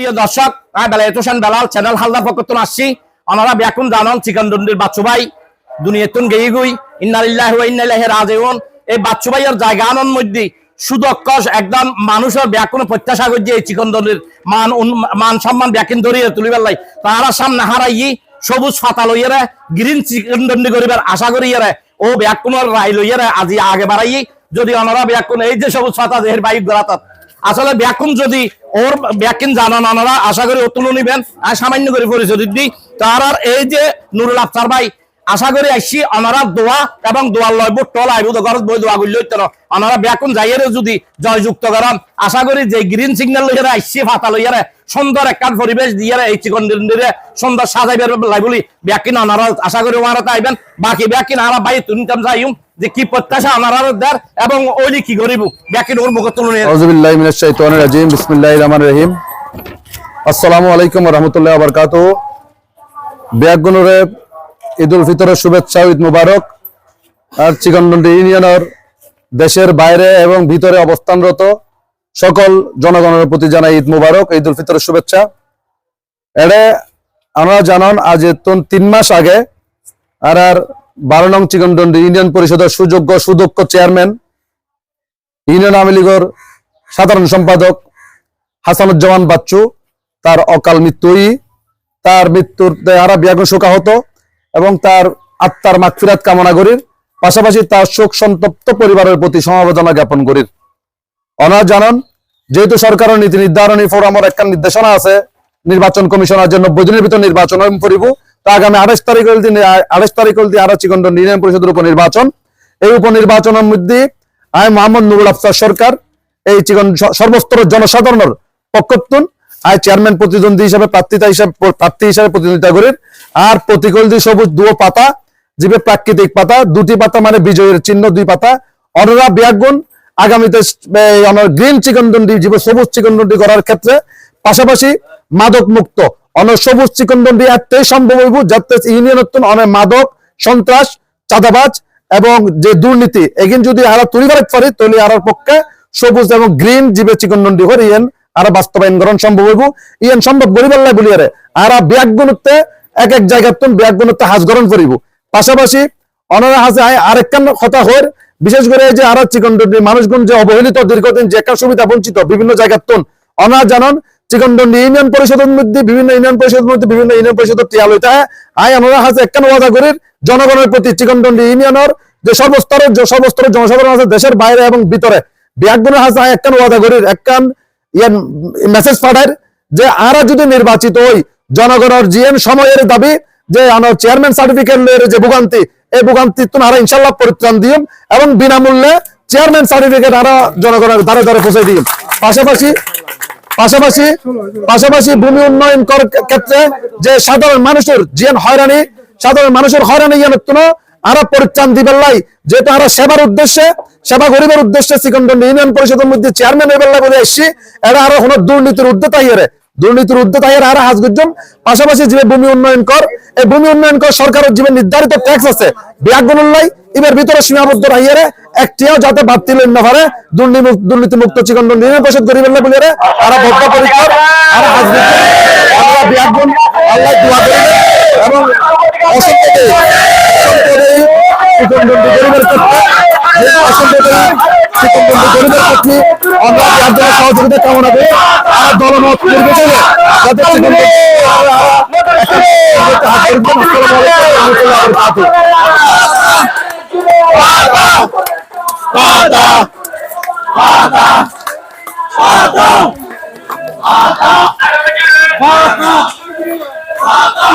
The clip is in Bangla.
প্রিয় দর্শক বেলাল চ্যানেল হালদার পক্ষতুন আসছি। ওনারা ব্যাকুন জানন চিকন দন্ডির বাচ্চু ভাই দুনিয়াতুন গেই গুই ইন্নালিল্লাহ রাজিউন। এই বাচ্চু ভাইয়ের জায়গা আনন মধ্যে সুদক্ষস একদম মানুষের ব্যাকুন প্রত্যাশা করছে এই চিকন দন্ডির মান মান সম্মান ব্যাকিন ধরিয়ে তুলিবার লাই। তারা সামনে হারাই সবুজ ফাতা লইয়ারে গ্রিন চিকন দন্ডি করিবার আশা করিয়ারে, ও ব্যাকুনের রায় লইয়ারে আজি আগে বাড়াই যদি ওনারা ব্যাকুন এই যে সবুজ ফাতা দেহের বাইক গড়াতাত আসলে ব্যাকুন যদি ওর ব্যাকিন জানান ওনারা আশা করি অতুল নিবেন, আর সামান্য করে পরিচয় দিই তার আর এই যে নুরুল আফসার ভাই, আশা করি আসছি ওনারা দোয়া এবং দোয়ার লয় টল আইবুদ ঘরত বই দোয়া করলে হইতো না। ওনারা ব্যাকুন যাইয়ের যদি জয়যুক্ত করান, আশা করি যে গ্রিন সিগন্যাল লইয়ারে আসছি ফাতা লইয়ারে সুন্দর একখান পরিবেশ দিয়ে এই চিকন দিলে সুন্দর সাজাইবার লাই বলি। ব্যাকিন ওনারা আশা করি ওনারা আইবেন। বাকি ব্যাকিন আরা ভাই তুমি যাইম যে কি প্রত্যাশা ওনারা দেয় এবং ওইলি কি করিব? ব্যাকিন ওর মুখ তুলনে আউযুবিল্লাহি মিনাশ শাইতানির রাজিম, বিসমিল্লাহির রহমানির রহিম। আসসালামু আলাইকুম ওয়া রাহমাতুল্লাহি ওয়া বারাকাতুহু। বিয়াগুনরে ঈদুল ফিতরের শুভেচ্ছা ঈদ মুবারক। আর চিকনডন্ডি ইউনিয়নের দেশের বাইরে এবং ভিতরে অবস্থানরত সকল জনগণের প্রতি জানাই ঈদ মুবারক, ঈদুল ফিতরের শুভেচ্ছা। এড়ে আমরা জানান, আজ তিন মাস আগে আর আর বারো নং চিকনডন্ডি ইউনিয়ন পরিষদের সুযোগ্য সুদক্ষ চেয়ারম্যান, ইউনিয়ন আওয়ামী লীগের সাধারণ সম্পাদক হাসানুজ্জামান বাচ্চু, তার অকাল মৃত্যুই, তার মৃত্যুতে আরা ব্যাগুন শোকাহত এবং তার আত্মার মাগফিরাত কামনা করির, পাশাপাশি তার শোক সন্তপ্ত পরিবারের প্রতি সমবেদনা জ্ঞাপন করির। অনার জানান, যেহেতু সরকারের নীতি নির্ধারণী ফোরামের একটা নির্দেশনা আছে, নির্বাচন কমিশনার যে নব্বই দিনের ভিতর নির্বাচন করিব তা আগামী আঠাশ তারিখ দিন আঠাশ দিয়ে আরা চিকন্ড ইউনিয়ন পরিষদের উপনির্বাচন। এই উপনির্বাচনের মধ্যে আই মোহাম্মদ নুরুল আফসার সরকার, এই চিকন সর্বস্তরের জনসাধারণের পক্ষতুন আই চেয়ারম্যান প্রতিদ্বন্দ্বী হিসাবে, প্রার্থিতা হিসাবে প্রার্থী হিসাবে প্রতিদ্বন্দ্বিতা করেন আর প্রতিকূল দিয়ে সবুজ দুও পাতা জিবে প্রাকৃতিক পাতা, দুটি পাতা মানে বিজয়ের চিহ্ন, দুই পাতা, অনরা বিয়াগুন, আগামীতে গ্রিন চিকন দন্ডি জীব সবুজ চিকন দন্ডি করার ক্ষেত্রে, পাশাপাশি মাদক মুক্ত অন সবুজ চিকন দন্ডি এতটাই সম্ভব হইব যাতে ইউনিয়ন অনেক মাদক, সন্ত্রাস, চাঁদাবাজ এবং যে দুর্নীতি এগিন যদি আরা তুলি করে পারি, তাহলে আর পক্ষে সবুজ এবং গ্রিন জীবে চিকন দন্ডি করে ইয়েন আর বাস্তবায়ন গ্রহণ সম্ভব হইব। ইয়েন সম্ভব গরিবাল্লাই বলিয়ারে আর ব্যাগ গুণত্বে এক এক জায়গার তুন ব্যাগ গুণত্বে হাজ গ্রহণ করিব। পাশাপাশি অনারা আয় আরেকখান কথা হর বিশেষ করে এই যে আর চিকনডন্ডি মানুষগুন যে অবহেলিত, দীর্ঘদিন যে একটা সুবিধা বঞ্চিত বিভিন্ন জায়গার তুন, অনারা জানান চিকনডন্ডি ইউনিয়ন পরিষদের মধ্যে বিভিন্ন ইউনিয়ন পরিষদের মধ্যে বিভিন্ন ইউনিয়ন পরিষদের টিয়া লইতে হয় আয় আমরা একখান ওয়াদা জনগণের প্রতি চিকনডন্ডি ইউনিয়নের যে যে জনসাধারণ আছে দেশের বাইরে এবং ভিতরে একখান ওয়াদা একখান ইয়ান মেসেজ পাঠায় যে আরা যদি নির্বাচিত হই, জনগণের জিএন সময়ের দাবি যে আমার চেয়ারম্যান সার্টিফিকেট যে ভোগান্তি, এই ভোগান্তি তুমি আরা ইনশাল্লাহ পরিত্রাণ দিম এবং বিনামূল্যে চেয়ারম্যান সার্টিফিকেট আরা জনগণের ধারে ধারে পৌঁছে দিম পাশাপাশি পাশাপাশি পাশাপাশি ভূমি উন্নয়ন ক্ষেত্রে যে সাধারণ মানুষের জিয়ান হয়রানি, সাধারণ মানুষের হয়রানি ইয়ান আরা পরিত্রাণ দিবেন লাই, যেহেতু আরা সেবার উদ্দেশ্যে, সেবা গরিবের উদ্দেশ্যে সিকন্দন ইউনিয়ন পরিষদের মধ্যে চেয়ারম্যান লাই বলে এসছি এরা আরও কোনো দুর্নীতির উদ্যে তাইয়ারে দুর্নীতির উদ্যে তাইয়ারে আরা হাজ গুজম পাশাপাশি যে ভূমি উন্নয়ন কর, এই ভূমি উন্নয়ন কর সরকারের যে নির্ধারিত ট্যাক্স আছে বিয়াগ লাই এবার ভিতরে সীমাবদ্ধ রাইয়ারে একটিও যাতে বাড়তি লইন না পারে দুর্নীতি মুক্ত চিকন ইউনিয়ন পরিষদ গরিবেন লাই বলিয়ারে আরা ভদ্র পরিকর আরা হাজ গুজম আল্লাহ বিয়াগ আল্লাহ দোয়া করেন এবং অসংখ্য চিকনবন্দি গরিবের অসংখ্য চিকনবন্দি গরিবের আমরা সহযোগিতা কামনা করি। আর দলমত নির্বিশেষে যাতে 바다 바다 바다 바다 바다 바다 바다